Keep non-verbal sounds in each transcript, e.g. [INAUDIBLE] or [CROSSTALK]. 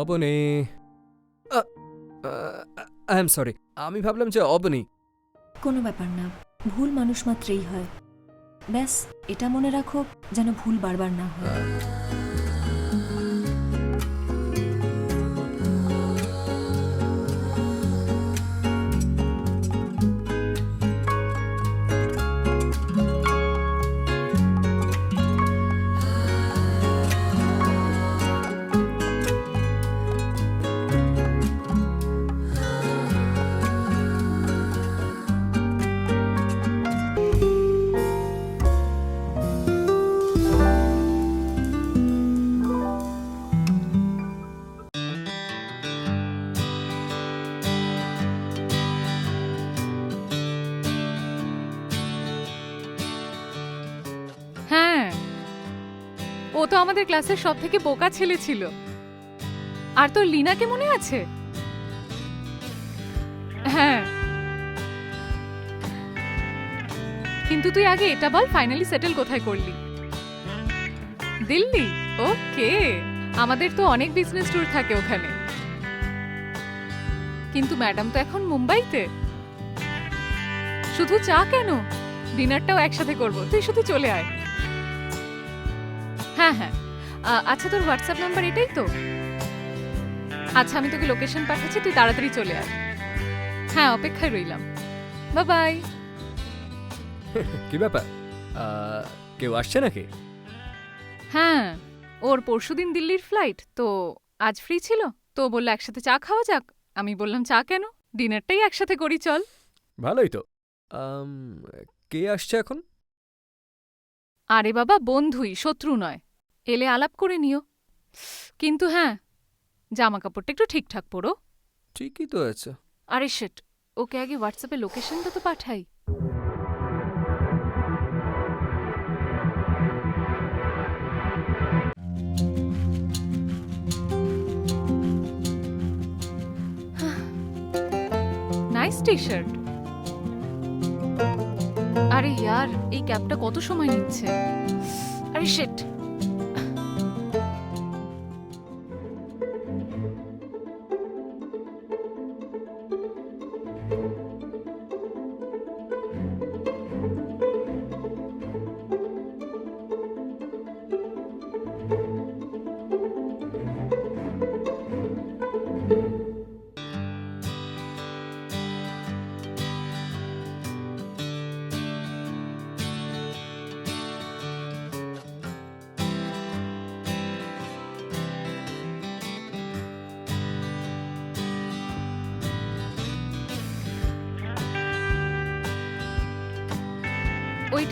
Abani. I am sorry, আমি ভাবলাম যে অবনী। কোনো ব্যাপার না, ভুল মানুষ মাত্রেই হয়। ব্যাস, এটা মনে রাখো, যেন ভুল বারবার না হয়। হ্যাঁ। ও তো আমাদের ক্লাসের সব থেকে বোকা ছেলে ছিল। আর তোর লিনাকে মনে আছে? হ্যাঁ। কিন্তু তুই আগে এটা বল ফাইনালি সেটেল কোথায় করলি? দিল্লি? ওকে। আমাদের তো অনেক বিজনেস ট্যুর থাকে ওখানে। কিন্তু ম্যাডাম তো এখন মুম্বাইতে। শুধু চা কেন? ডিনারটাও একসাথে করব। তুই শুধু চলে আয়। হ্যাঁ হ্যাঁ। আ, আচ্ছা তোর হোয়াটসঅ্যাপ নাম্বার এটাই তো? আচ্ছা আমি তোকে লোকেশন পাঠাচ্ছি তুই তাড়াতাড়ি চলে আয়। হ্যাঁ অপেক্ষায় রইলাম। বা বাই কি ব্যাপার? আহ, কেউ আসছে নাকি? হ্যাঁ ওর পরশুদিন দিল্লির ফ্লাইট তো আজ ফ্রি ছিল। তো বলল একসাথে চা খাওয়া যাক। আমি বললাম চা কেন? ডিনারটাই একসাথে করি চল। ভালোই তো। আম, কে আসছে এখন? আরে বাবা বন্ধুই শত্রু নয়। এলে আলাপ করে নিও। কিন্তু হ্যাঁ জামা কাপড়টা একটু ঠিকঠাক পরো। ঠিকই তো আছে। আরে শেট ওকে আগে হোয়াটসঅ্যাপে লোকেশনটা তো পাঠাই। নাইস টি শার্ট আরে ইয়ার এই ক্যাবটা কত সময় নিচ্ছে? আরে শেট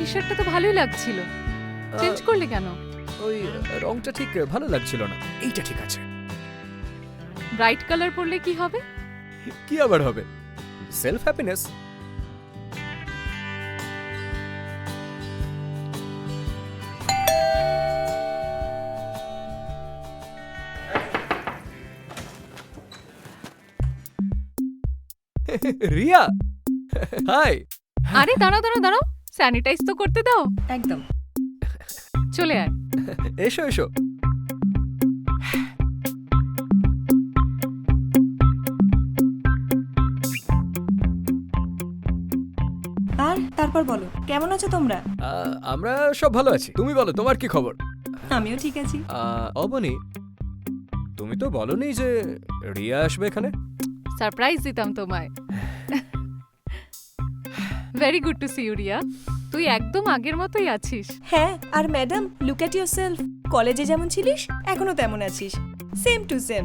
টি শার্টটা তো ভালোই লাগছিল। চেঞ্জ করলে কেন? ওই রংটা ঠিক ভালো লাগছিল না। এইটা ঠিক আছে। ব্রাইট কালার পরলে কি হবে? কি আবার হবে? Self happiness [LAUGHS] Riya! হাই আরে দাঁড়াও দাঁড়াও দাঁড়াও। স্যানিটাইজ তো করতে দাও। একদম। চলে আয়। এসো এসো। আর তারপর বলো কেমন আছো তোমরা? আহ, আমরা সব ভালো আছি। তুমি বলো তোমার কি খবর? আমিও ঠিক আছি। আহ, অবনী তুমি তো বলনি যে রিয়া আসবে এখানে? সারপ্রাইজ দিতাম তোমায়। [LAUGHS] Very good to see you Riya তুই একদম আগের মতোই আছিস। হ্যাঁ আর madam look at yourself কলেজে যেমন ছিলিস এখনও তেমন আছিস। সেম টু সেম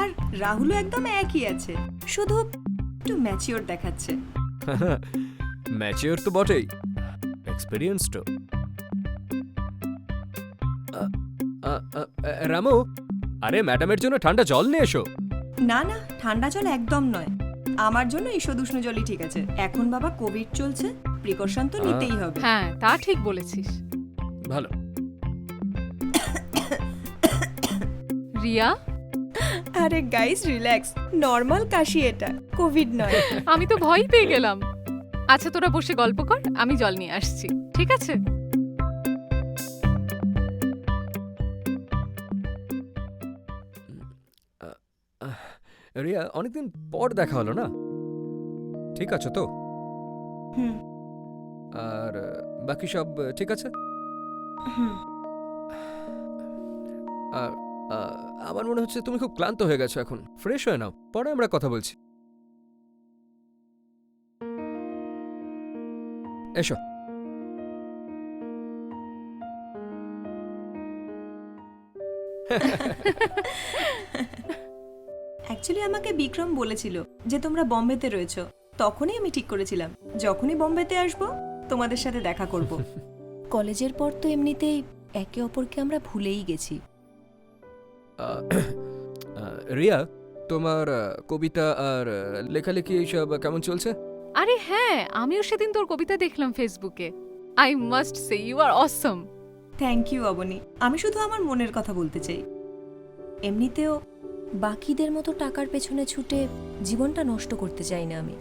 আর রাহুলও একদম একই আছে। শুধু একটু ম্যাচিওর দেখাচ্ছে। [LAUGHS] ম্যাচিওর তো বটেই। এক্সপিরিয়েন্স তো। রামু আরে ম্যাডামের জন্য ঠান্ডা জল নিয়ে এসো। না না ঠান্ডা জল একদম নয়। আমার জন্য ঈষদ উষ্ণ জলই ঠিক আছে। এখন বাবা কোভিড চলছে প্রিকশন তো নিতেই হবে। হ্যাঁ তা ঠিক বলেছিস। ভালো। রিয়া? আরে গাইস রিল্যাক্স নর্মাল কাশি এটা কোভিড নয়। আমি তো ভয় পেয়ে গেলাম। আচ্ছা তোরা বসে গল্প কর আমি জল নিয়ে আসছি। ঠিক আছে? রিয়া অনেকদিন পর দেখা হলো না? ঠিক আছে তো? হুম। আর বাকি সব ঠিক আছে? হুম। আর আমার মনে হচ্ছে তুমি খুব ক্লান্ত হয়ে গেছো এখন। ফ্রেশ হয়ে নাও পরে আমরা কথা বলছি। এসো। [LAUGHS] অ্যাকচুয়ালি আমাকে বিক্রম বলেছিল যে তোমরা বম্বেতে রয়েছো। তখনই আমি ঠিক করেছিলাম। যখনই বম্বেতে আসব তোমাদের সাথে দেখা করব। [LAUGHS] কলেজের পর তো এমনিতেই একে অপরকে আমরা ভুলেই গেছি। রিয়া তোমার কবিতা আর লেখালেখি এইসব কেমন চলছে? আরে হ্যাঁ আমিও সেদিন তোর কবিতা দেখলাম ফেসবুকে। I must say you are awesome thank you Aboni. আমি শুধু আমার মনের কথা বলতে চাই। এমনিতেও বাকিদের মতো টাকার পেছনে ছুটে জীবনটা নষ্ট করতে চাই না আমি।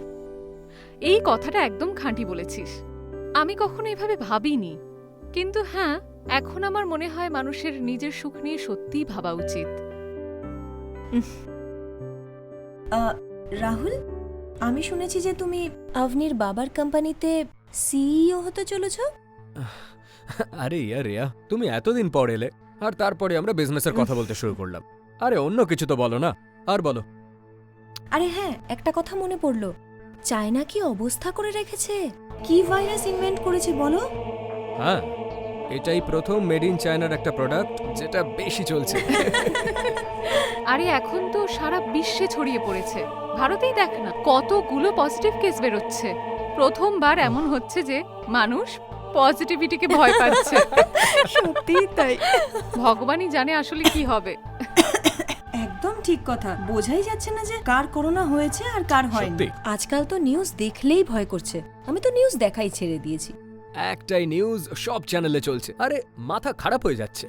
এই কথাটা একদম খাঁটি বলেছিস। আমি কখনো এভাবে ভাবিনি। কিন্তু হ্যাঁ এখন আমার মনে হয় মানুষের নিজের সুখ নিয়ে সত্যিই ভাবা উচিত। রাহুল আমি শুনেছি যে তুমি আভনির বাবার কোম্পানিতে সিইও হতে চলেছ? আরে ইয়া রিয়া তুমি এতদিন পর এলে আর তারপরে আমরা বিজনেসের কথা বলতে শুরু করলাম। আরে অন্য কিছু তো বলো না। আর বলো। আরে হ্যাঁ একটা কথা মনে পড়ল। চায়না কি অবস্থা করে রেখেছে? কি ভাইরাস ইনভেন্ট করেছে বলো? হ্যাঁ এটাই প্রথম মেড ইন চায়নার একটা প্রোডাক্ট যেটা বেশি চলছে। [LAUGHS] আরে এখন তো সারা বিশ্বে ছড়িয়ে পড়েছে। ভারতেই দেখ না কতগুলো পজিটিভ কেস বেরোচ্ছে। প্রথমবার এমন হচ্ছে যে মানুষ পজিটিভিটিকে ভয় পাচ্ছে। [LAUGHS] সত্যি তাই। ভগবানই জানে আসলে কি হবে। [COUGHS] ঠিক কথা। বোঝাই যাচ্ছে না যে কার করোনা হয়েছে আর কার হয়নি। সত্যি আজকাল তো নিউজ দেখলেই ভয় করছে। আমি তো নিউজ দেখাই ছেড়ে দিয়েছি। একটাই নিউজ সব চ্যানেলে চলছে। আরে মাথা খারাপ হয়ে যাচ্ছে।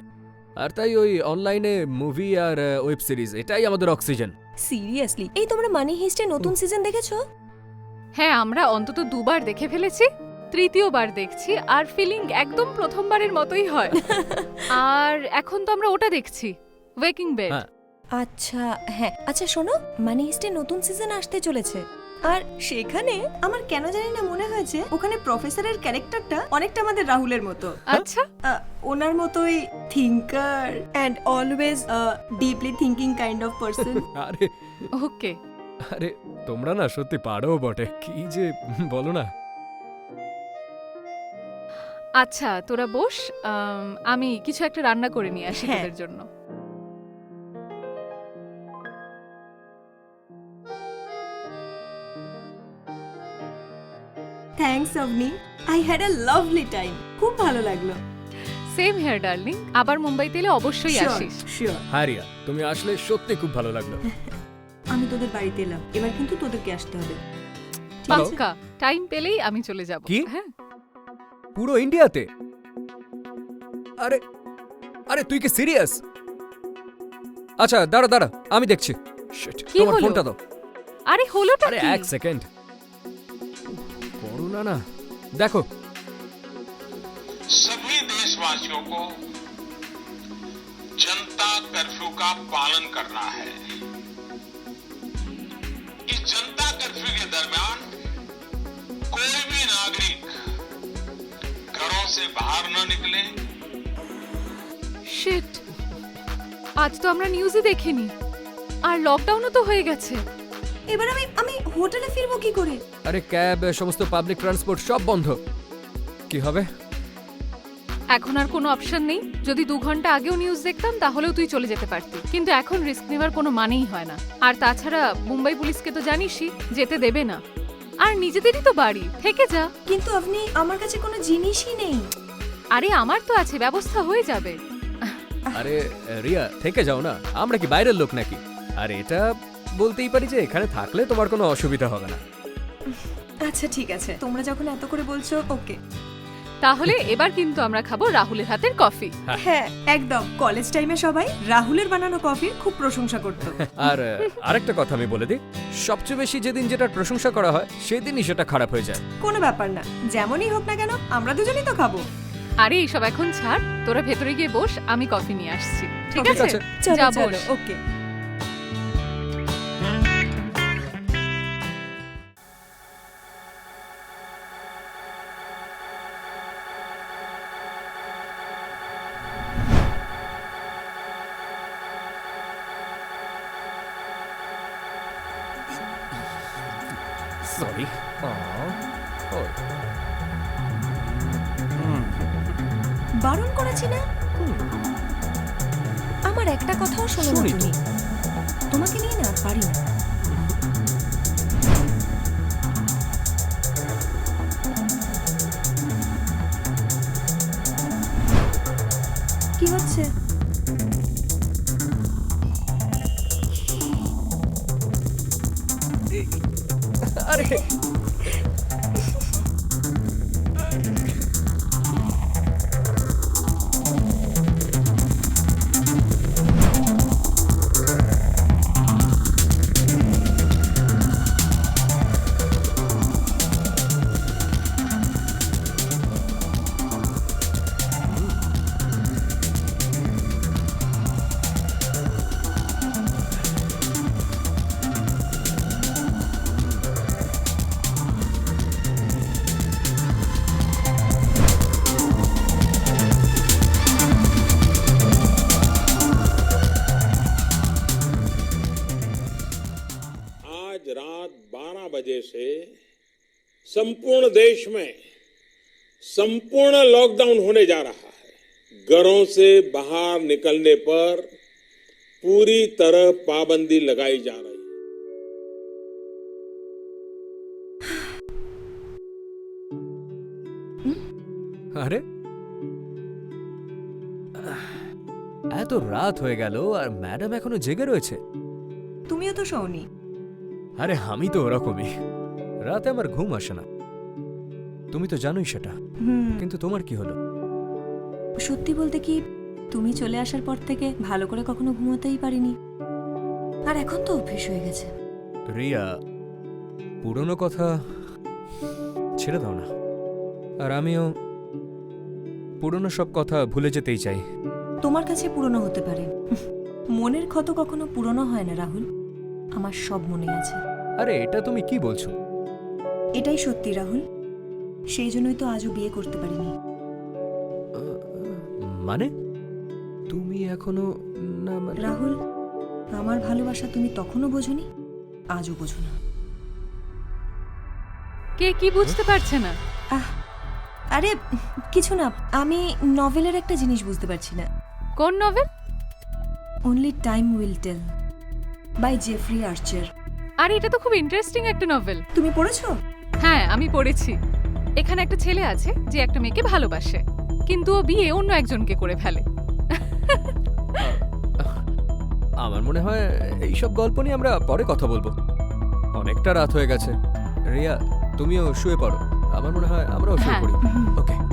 আর তাই ওই অনলাইনে মুভি আর ওয়েব সিরিজ এটাই আমাদের অক্সিজেন সিরিয়াসলি এই তোমরা মানি হিস্টে নতুন সিজন দেখেছ? হ্যাঁ আমরা অন্তত দুবার দেখে ফেলেছি। তৃতীয়বার দেখছি আর ফিলিং একদম প্রথমবারের মতোই হয়। [LAUGHS] আর এখন তো আমরা ওটা দেখছি। ওয়েকিং বেড হ্যাঁ। আচ্ছা হ্যাঁ। আচ্ছা শোনো মানি হিস্টে নতুন সিজন আসতে চলেছে। আর সেখানে আমার কেন জানি না মনে হয়েছে ওখানে প্রফেসরের ক্যারেক্টারটা অনেকটা আমাদের রাহুলের মতো। আচ্ছা। আহ, ওনার মতোই thinker and always deeply thinking kind of person আরে। ওকে আরে তোমরা না সত্যি পারো বটে। কি যে বলো না। আচ্ছা তোরা বস আম, আমি কিছু একটা রান্না করে নিয়ে আসি হ্যাঁ। তোদের জন্য। Thanks Aboni I had a lovely time খুব ভালো লাগল। সেম হেয়ার ডার্লিং আবার মুম্বাইতে এলে অবশ্যই আসিস। শিওর হ্যাঁ রিয়া তুমি আসলে সত্যি খুব ভালো লাগল। [LAUGHS] আমি তোদের বাড়িতে এলাম। এবার কিন্তু তোদেরকে আসতে হবে। পাক্কা। টাইম পেলেই আমি চলে যাব। কি? হ্যাঁ। পুরো ইন্ডিয়াতে? আরে আরে তুই কি সিরিয়াস? আচ্ছা দাঁড়া দাঁড়া আমি দেখছি। Shit, কি তোমার হলো? ফোনটা দাও। আরে হলোটা আরে কি? এক সেকেন্ড। না না দেখো सभी देशवासियों को जनता कर्फ्यू का पालन करना है इस जनता कर्फ्यू के दरमियान कोई भी नागरिक घरों से बाहर न निकले শিট আজ তো আমরা নিউজই দেখিনি আর লকডাউনও তো হয়ে গেছে এবার আমি আমি হোটেলে ফিরবো কি করে? আরে ক্যাব সমস্ত পাবলিক ট্রান্সপোর্ট সব বন্ধ। কি হবে? এখন আর কোনো অপশন নেই। যদি দু ঘণ্টা আগেও নিউজ দেখতাম তাহলেও তুই চলে যেতে পারতি। কিন্তু এখন রিস্ক নেওয়ার কোনো মানেই হয় না। আর তাছাড়া মুম্বাই পুলিশকে তো জানিসই যেতে দেবে না। আর নিজেদেরই তো বাড়ি থেকে যা। কিন্তু আপনি আমার কাছে কোনো জিনিসই নেই। আরে আমার তো আছে ব্যবস্থা হয়ে যাবে। আরে রিয়া থেকে যাও না। আমরা কি বাইরের লোক নাকি? আর এটা বলতেই পারি যে এখানে থাকলে তোমার কোনো অসুবিধা হবে না। আচ্ছা ঠিক আছে। তোমরা যখন এত করে বলছো ওকে। তাহলে এবার কিন্তু আমরা খাব রাহুলের হাতের কফি। হ্যাঁ। একদম। কলেজ টাইমে সবাই রাহুলের বানানো কফির খুব প্রশংসা করতো। আর আরেকটা কথা আমি বলে দিই সবচেয়ে বেশি যেদিন যেটার প্রশংসা করা হয় সেদিনই সেটা খারাপ হয়ে যায়। কোনো ব্যাপার না যেমনই হোক না কেন আমরা দুজনেই তো খাব। আরে এইসব এখন ছাড় তোরা ভেতরে গিয়ে বস আমি কফি নিয়ে আসছি। ঠিক ঠিক আছে? আছে। চলো যা চলো বস। ওকে। কি হচ্ছে आज रात 12 बजे से संपूर्ण देश में संपूर्ण लॉकडाउन होने जा रहा है घरों से बाहर निकलने पर पूरी तरह पाबंदी लगाई जा रही है আরে এত রাত হয়ে গেল আর ম্যাডাম এখনো জেগে রয়েছে তুমিও তো শোনি আরে আমি তো ওরকমই। রাতে আমার ঘুম আসে না। তুমি তো জানোই সেটা। হুম। কিন্তু তোমার কি হলো? সত্যি বলতে কি তুমি চলে আসার পর থেকে ভালো করে কখনো ঘুমোতেই পারিনি। আর এখন তো অভ্যেস হয়ে গেছে। রিয়া পুরনো কথা ছেড়ে দাও না। আর আমিও পুরনো সব কথা ভুলে যেতেই চাই। তোমার কাছে পুরনো হতে পারে। মনের ক্ষত কখনো পুরনো হয় না রাহুল। আমার সব মনে আছে। আরে এটা তুমি কি বলছো? এটাই সত্যি রাহুল। সেই জন্যই তো আজও বিয়ে করতে পারিনি। মানে? তুমি এখনও না মানে? রাহুল আমার ভালোবাসা তুমি তখনও বোঝনি আজও বোঝো না কে কি বুঝতে পারছে না? আহ আরে কিছু না আমি নভেলের একটা জিনিস বুঝতে পারছি না। কোন novel? Only time will tell by Jeffrey Archer আর এটা তো খুব ইন্টারেস্টিং একটা নভেল তুমি পড়েছো? হ্যাঁ আমি পড়েছি। এখানে একটা ছেলে আছে যে একটা মেয়েকে ভালোবাসে কিন্তু ও বিয়ে অন্য একজনকে করে ফেলে। আমার মনে হয় এইসব গল্প নিয়ে আমরা পরে কথা বলব। অনেকটা রাত হয়ে গেছে। রিয়া তুমিও শুয়ে পড়ো। আমার মনে হয় আমরাও শুয়ে হ্যাঁ। পড়ি। ওকে।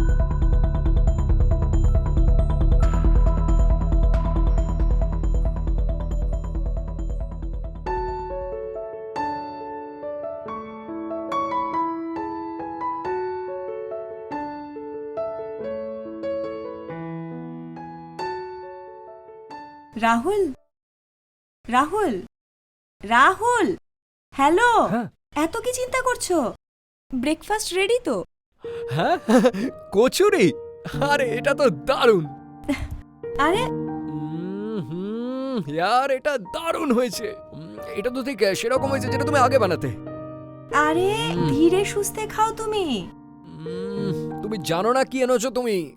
রাহুল? রাহুল? রাহুল? হ্যালো? হ্যাঁ। এত কি চিন্তা করছ? ব্রেকফাস্ট রেডি তো? হ্যাঁ কচুরি। আরে এটা তো দারুণ। আরে। উম, হুম, ইয়ার এটা দারুণ হয়েছে। উম, এটা তো ঠিক সেরকম হয়েছে যেটা তুমি আগে বানাতে। আরে। ধীরে সুস্থে খাও তুমি। উম, তুমি জানো না কি এনেছো তুমি?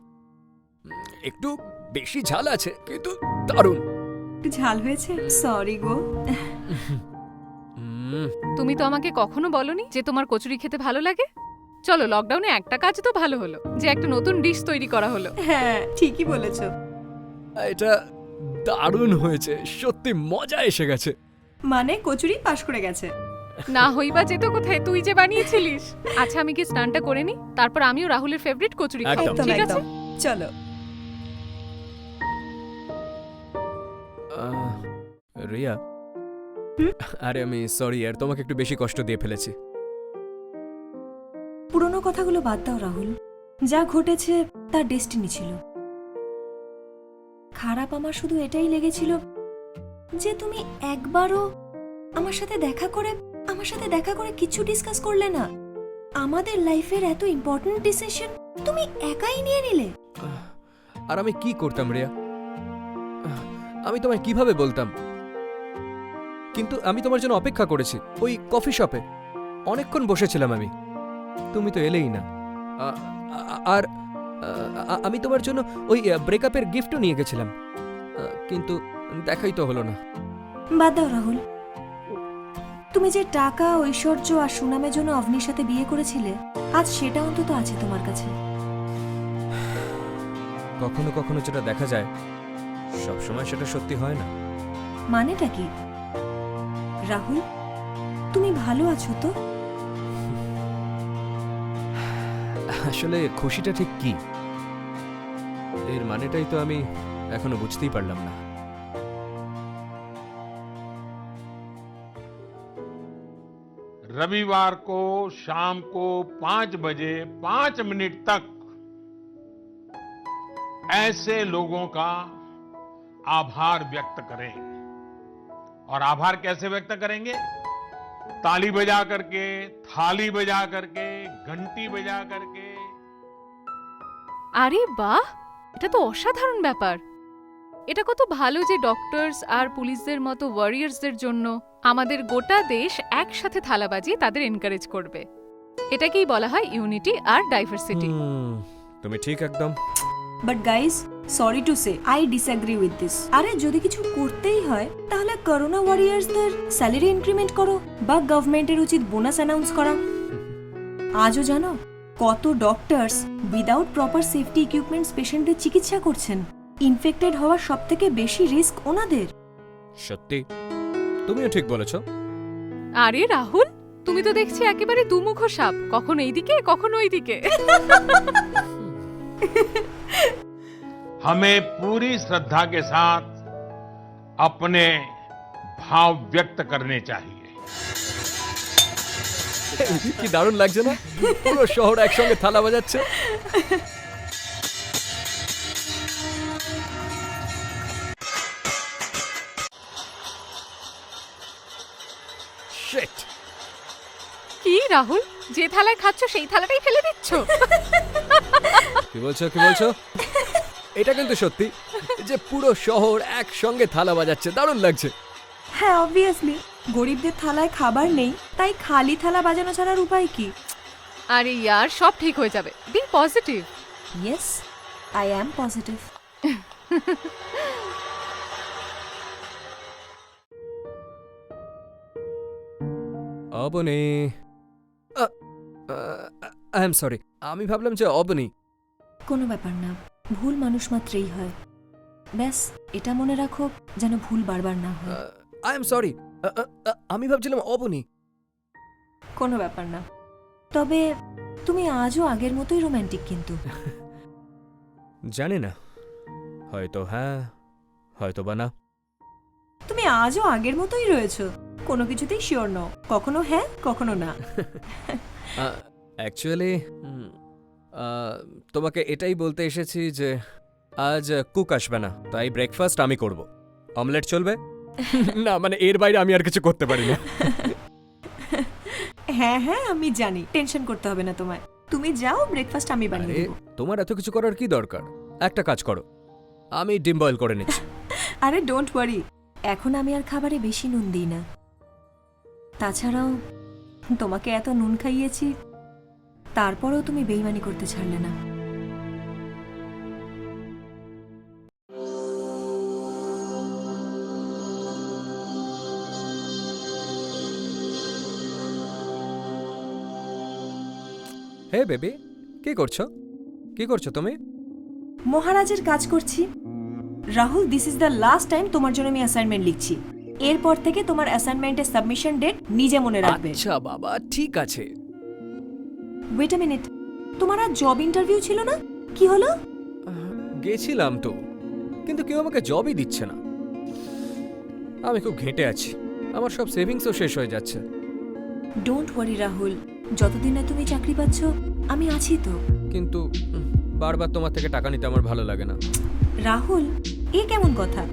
উম, একটু বেশি ঝাল আছে কিন্তু দারুণ। একটু ঝাল হয়েছে? সরি গো। তুমি তো আমাকে কখনো বলনি যে তোমার কচুরি খেতে ভালো লাগে? চলো লকডাউনে একটা কাজ তো ভালো হলো যে একটা নতুন ডিশ তৈরি করা হলো। হ্যাঁ ঠিকই বলেছ। এটা দারুণ হয়েছে সত্যি মজা এসে গেছে। মানে কচুরি পাশ করে গেছে। না হইবা যেত কোথায় তুই যে বানিয়েছিলিস। আচ্ছা আমি কি স্নানটা করে নি তারপর আমিও রাহুলের ফেভারিট কচুরি খাব ঠিক আছে? চলো। রিয়া? আরে আমি সরি আর তোমাকে একটু বেশি কষ্ট দিয়ে ফেলেছি। পুরনো কথাগুলো বাদ দাও রাহুল। যা ঘটেছে তার ডেস্টিনি ছিল। খারাপ আমার শুধু এটাই লেগেছিল যে তুমি একবারও আমার সাথে দেখা করে আমার সাথে দেখা করে কিছু ডিসকাস করলে না। আমাদের লাইফের এত ইম্পর্ট্যান্ট ডিসিশন তুমি একাই নিয়ে নিলে। আর আমি কি করতাম রিয়া? আমি তোমায় কীভাবে বলতাম? কিন্তু আমি তোমার জন্য অপেক্ষা করেছি ওই কফি শপে। অনেকক্ষণ বসেছিলাম আমি। তুমি তো এলেই না। আর আমি তোমার জন্য ওই ব্রেকআপের গিফটও নিয়ে গেছিলাম। কিন্তু দেখাই তো হলো না। বাদ দাও রাহুল। তুমি যে টাকা ঐশ্বর্য আর সুনামের জন্য অভনির সাথে বিয়ে করেছিলে আজ সেটা অন্তত আছে তোমার কাছে। [SIGHS] কখনো কখনো যেটা দেখা যায় সবসময় সেটা সত্যি হয় না মানেটা কি রাহুল তুমি ভালো আছো তো আসলে খুশিটা ঠিক কি এর মানেটাই তো আমি এখনো বুঝতেই পারলাম না रविवार को शाम को पांच बजे पांच मिनट तक ऐसे लोगों का आभार व्यक्त करें और आभार कैसे व्यक्त करेंगे ताली बजा करके थाली बजा करके घंटी बजा करके আরে বাহ এটা তো অসাধারণ ব্যাপার এটা কত ভালো যে ডক্টরস আর পুলিশদের মতো ওয়ারিয়ার্সদের জন্য আমাদের গোটা দেশ একসাথে থালা বাজিয়ে তাদের এনকারেজ করবে এটাকেই বলা হয় ইউনিটি আর ডাইভার্সিটি হুম, তুমি ঠিক একদম but guys sorry to say I disagree with this আরে যদি কিছু করতেই হয় তাহলে করোনা ওয়ারিয়ার্সদের স্যালারি ইনক্রিমেন্ট করো বা গভর্নমেন্টের উচিত বোনাস অ্যানাউন্স করা আজও জানো কত doctors without proper safety equipments পেশেন্টদের চিকিৎসা করছেন। ইনফেক্টেড হওয়ার সব থেকে বেশি রিস্ক ওনাদের। সত্যি? তুমিও ঠিক বলেছ। আরে রাহুল তুমি তো দেখছি একেবারে দুমুখ সাপ। কখনো এইদিকে কখনো ওইদিকে। [LAUGHS] हमें पूरी श्रद्धा के साथ अपने भाव व्यक्त करने चाहिए কি দারুণ লাগছে না পুরো শহর একসঙ্গে থালা বাজাচ্ছে Shit! কি রাহুল যে থালায় খাচ্ছ সেই থালাটাই ফেলে দিচ্ছ কি বলছো কি বলছো এটা কিন্তু সত্যি যে পুরো শহর একসঙ্গে থালা বাজাচ্ছে দারুণ লাগছে হ্যাঁ অবভিয়াসলি গরিবদের থালায় খাবার নেই তাই খালি থালা বাজানো ছাড়ার উপায় কি আরে ইয়ার সব ঠিক হয়ে যাবে be positive yes I am positive Aboni I am sorry আমি ভাবলাম যে অবনি কোনো ব্যাপার না ভুল মানুষ মাত্রেই হয়। ব্যাস এটা মনে রাখো যেন ভুল বারবার না হয়। আই এম সরি আমি ভাবছিলাম অবনি। কোনো ব্যাপার না। তবে তুমি আজও আগের মতোই রোম্যান্টিক কিন্তু। [LAUGHS] জানি না। হয়তো হ্যাঁ হয়তো বা না। তুমি আজও আগের মতোই রয়েছো। কোনো কিছুতেই শিওর নও। কখনো হ্যাঁ কখনো না। [LAUGHS] অ্যাকচুয়ালি তোমাকে এটাই বলতে এসেছি যে আজ কুক আসবে না তাই ব্রেকফাস্ট আমি করব। অমলেট চলবে? [LAUGHS] না মানে এর বাইরে আমি আর কিছু করতে পারি না। [LAUGHS] হ্যাঁ হ্যাঁ আমি জানি টেনশন করতে হবে না তোমায়। তুমি যাও ব্রেকফাস্ট আমি বানিয়ে দেবো তোমার এত কিছু করার কি দরকার? একটা কাজ করো আমি ডিম বয়েল করে নিচ্ছি। [LAUGHS] আরে ডোন্ট ওয়ারি এখন আমি আর খাবারে বেশি নুন দিই না। তাছাড়াও তোমাকে এত নুন খাইয়েছি তারপরেও তুমি বেইমানি করতে ছাড়লে না। হে বেবি কি করছ? কি করছ তুমি? মহারাজের কাজ করছি। Rahul this is the last time তোমার জন্য আমি অ্যাসাইনমেন্ট লিখছি। এরপর থেকে তোমার অ্যাসাইনমেন্টের সাবমিশন ডেট নিজে মনে রাখবে। আচ্ছা বাবা ঠিক আছে। ওয়েট আ মিনিট তোমার আর জব ইন্টারভিউ ছিল না? কি হলো? গেছিলাম তো কিন্তু কেউ আমাকে জবই দিচ্ছে না। আমি খুব ঘেঁটে আছি। আমার সব সেভিংসও শেষ হয়ে যাচ্ছে। ডোন্ট ওয়ারি রাহুল যতদিন না তুমি চাকরি পাচ্ছ আমি আছি তো। কিন্তু বারবার তোমার থেকে টাকা নিতে আমার ভালো লাগে না। রাহুল এ কেমন কথা?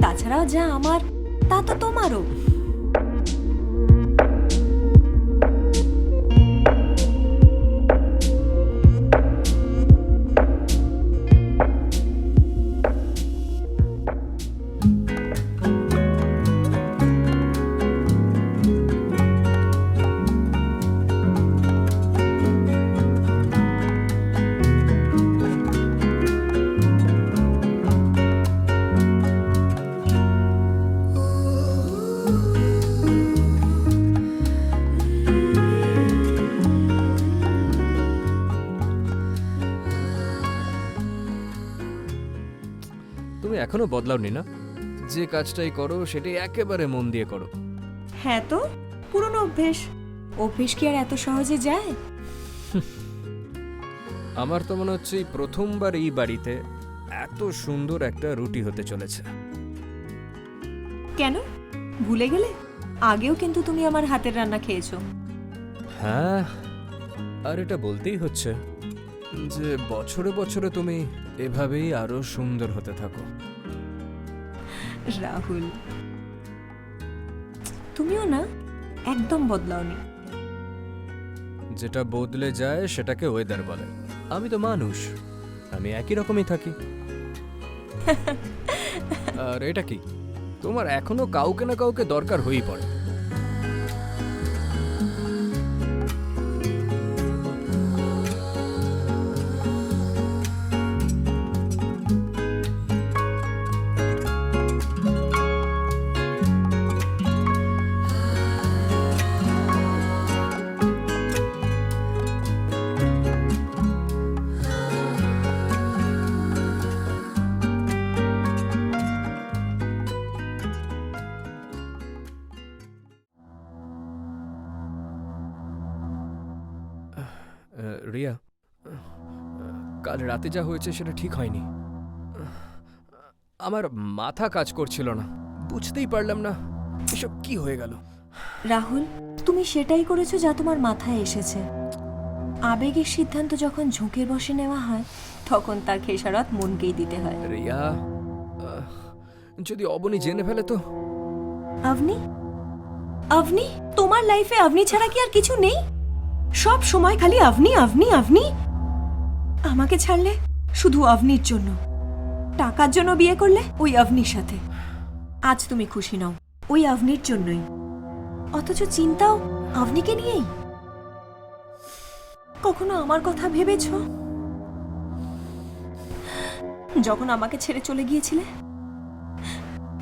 তাছাড়াও যা আমার তা তো তোমারও। এখনও বদলাওনি না যে কাজটাই করো সেটাই একেবারে মন দিয়ে করো। হ্যাঁ তো পুরনো অভ্যেস। অভ্যেস কি আর এত সহজে যায়? [LAUGHS] আমার তো মনে হচ্ছে এই প্রথমবার এই বাড়িতে এত সুন্দর একটা রুটি হতে চলেছে। কেন? ভুলে গেলে? আগেও কিন্তু তুমি আমার হাতের রান্না খেয়েছো। হ্যাঁ আর এটা বলতেই হচ্ছে যে বছরে বছরে তুমি এভাবেই আরও সুন্দর হতে থাকো। রাহুল। তুমিও না? একদম বদলাওনি। যেটা বদলে যায় সেটাকে ওয়েদার বলে। আমি তো মানুষ। আমি একই রকমই থাকি। [LAUGHS] আর এটা কি? তোমার এখনও কাউকে না কাউকে দরকার হয়েই পড়ে। রাতে যা হয়েছে সেটা ঠিক হয়নি। আমার মাথা কাজ করছিল না। বুঝতেই পারলাম না এসব কি হয়ে গেল। রাহুল তুমি সেটাই করেছ যা তোমার মাথায় এসেছে। আবেগের সিদ্ধান্ত যখন ঝুঁকের বসে নেওয়া হয় তখন তার খেসারত মনকেই দিতে হয়। রিয়া যদি অবনি জেনে ফেলে তো? আভনি আভনি তোমার লাইফে আভনি ছাড়া কি আর কিছু নেই? সব সময় খালি আভনি আভনি আভনি আমাকে ছাড়লে? শুধু আভনির জন্য। টাকার জন্য বিয়ে করলে? ওই আভনির সাথে। আজ তুমি খুশি নাও। ওই আভনির জন্যই। অথচ চিন্তাও আভনিকে নিয়েই। কখনো আমার কথা ভেবেছ? যখন আমাকে ছেড়ে চলে গিয়েছিলে,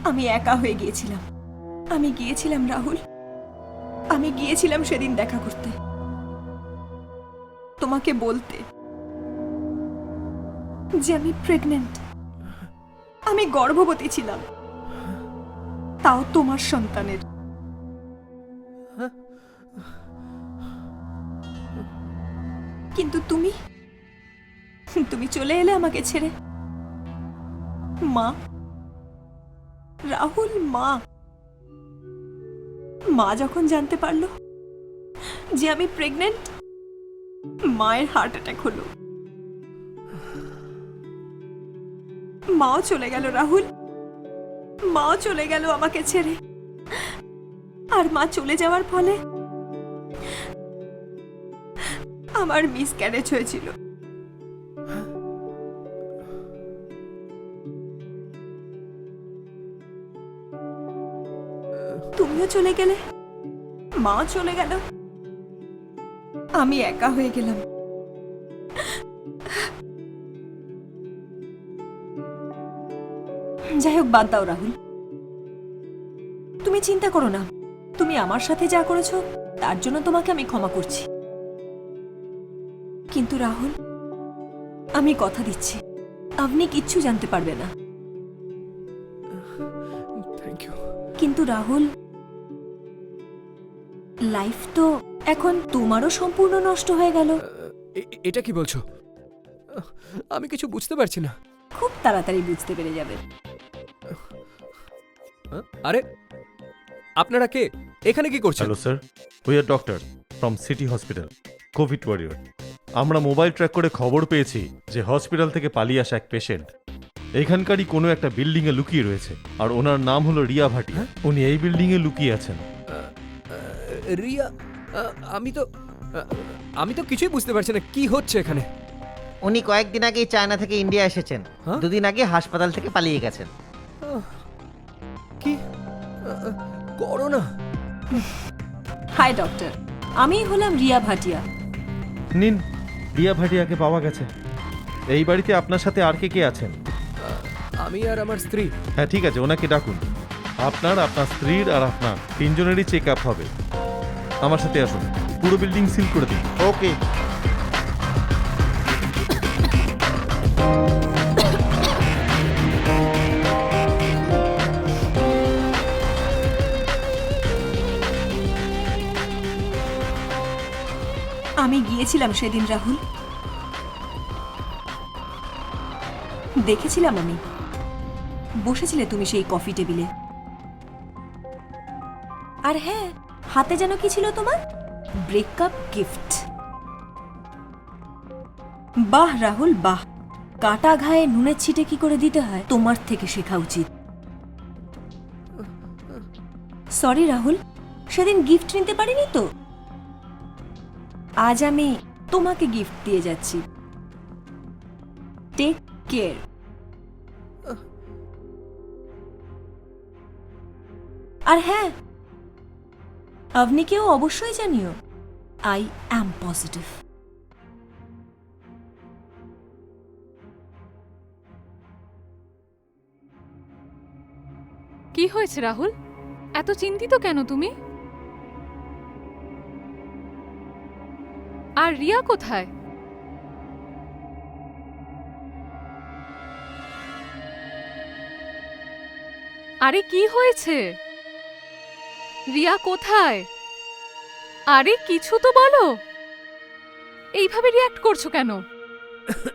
আমি একা হয়ে গিয়েছিলাম। আমি গিয়েছিলাম রাহুল। আমি গিয়েছিলাম সেদিন দেখা করতে। তোমাকে বলতে যে আমি প্রেগনেন্ট আমি গর্ভবতী ছিলাম। তাও তোমার সন্তানের। কিন্তু তুমি তুমি চলে এলে আমাকে ছেড়ে। মা, রাহুল মা মা যখন জানতে পারল যে আমি প্রেগনেন্ট মায়ের হার্ট অ্যাটাক হলো। মাও চলে গেল, রাহুল। মাও চলে গেল আমাকে ছেড়ে। আর মা চলে যাওয়ার ফলে আমার মিস ক্যারেজ হয়েছিল। তুমিও চলে গেলে? মা চলে গেল? আমি একা হয়ে গেলাম। যাই হোক বাদ দাও রাহুল। তুমি চিন্তা করো না। তুমি আমার সাথে যা করেছ তার জন্য তোমাকে আমি ক্ষমা করছি। কিন্তু রাহুল আমি কথা দিচ্ছি। আপনি কিচ্ছু জানতে পারবে না। কিন্তু রাহুল লাইফ তো এখন তোমারও সম্পূর্ণ নষ্ট হয়ে গেল। এটা কি বলছো? আমি কিছু বুঝতে পারছি না। খুব তাড়াতাড়ি বুঝতে পেরে যাবে। আরে আপনারা কে? এখানে কি করছেন? Hello sir. We are doctor from city hospital covid warrior আমরা মোবাইল ট্র্যাক করে খবর পেয়েছি যে হসপিটাল থেকে পালিয়ে আসা এক পেশেন্ট এখানকারই কোনো একটা বিল্ডিং এ লুকিয়ে রয়েছে আর ওনার নাম হলো রিয়া ভাটিয়া উনি এই বিল্ডিং এ লুকিয়ে আছেন। রিয়া আমি তো আমি তো কিছুই বুঝতে পারছি না কি হচ্ছে এখানে? উনি কয়েকদিন আগেই চায়না থেকে ইন্ডিয়া এসেছেন। হ্যাঁ? দুদিন আগে হাসপাতাল থেকে পালিয়ে গেছেন। করোনা। Hi doctor. আমি হলাম রিয়া ভাটিয়া। নিন রিয়া ভাটিয়াকে পাওয়া গেছে। এই বাড়িতে আপনার সাথে আর কে কে আছেন? আমি আর আমার স্ত্রী। হ্যাঁ ঠিক আছে ওনাকে ডাকুন। আপনার আপনার স্ত্রীর আর আপনার তিনজনেরই চেক আপ হবে। আমার সাথে আসুন। পুরো বিল্ডিং সিল করে দিন। ওকে। আমি গিয়েছিলাম সেদিন, রাহুল। দেখেছিলাম আমি। বসেছিলে তুমি সেই কফি টেবিলে। আর হ্যাঁ হাতে যেন কি ছিল তোমার? Breakup gift. বাহ, রাহুল, বাহ। কাটা ঘায়ে নুনের ছিটে কি করে দিতে হয়? তোমার থেকে শেখা উচিত। সরি রাহুল, সেদিন গিফট নিতে পারিনি তো? আজ আমি তোমাকে গিফট দিয়ে যাচ্ছি। টেক কেয়ার আর হ্যাঁ আপনিকেও অবশ্যই জানিও আই অ্যাম পজিটিভ কি হয়েছে রাহুল? এত চিন্তিত কেন তুমি? আর রিয়া কোথায়? আরে কি হয়েছে? রিয়া কোথায়? আরে কিছু তো বলো। এইভাবে রিয়াক্ট করছ কেন? [LAUGHS]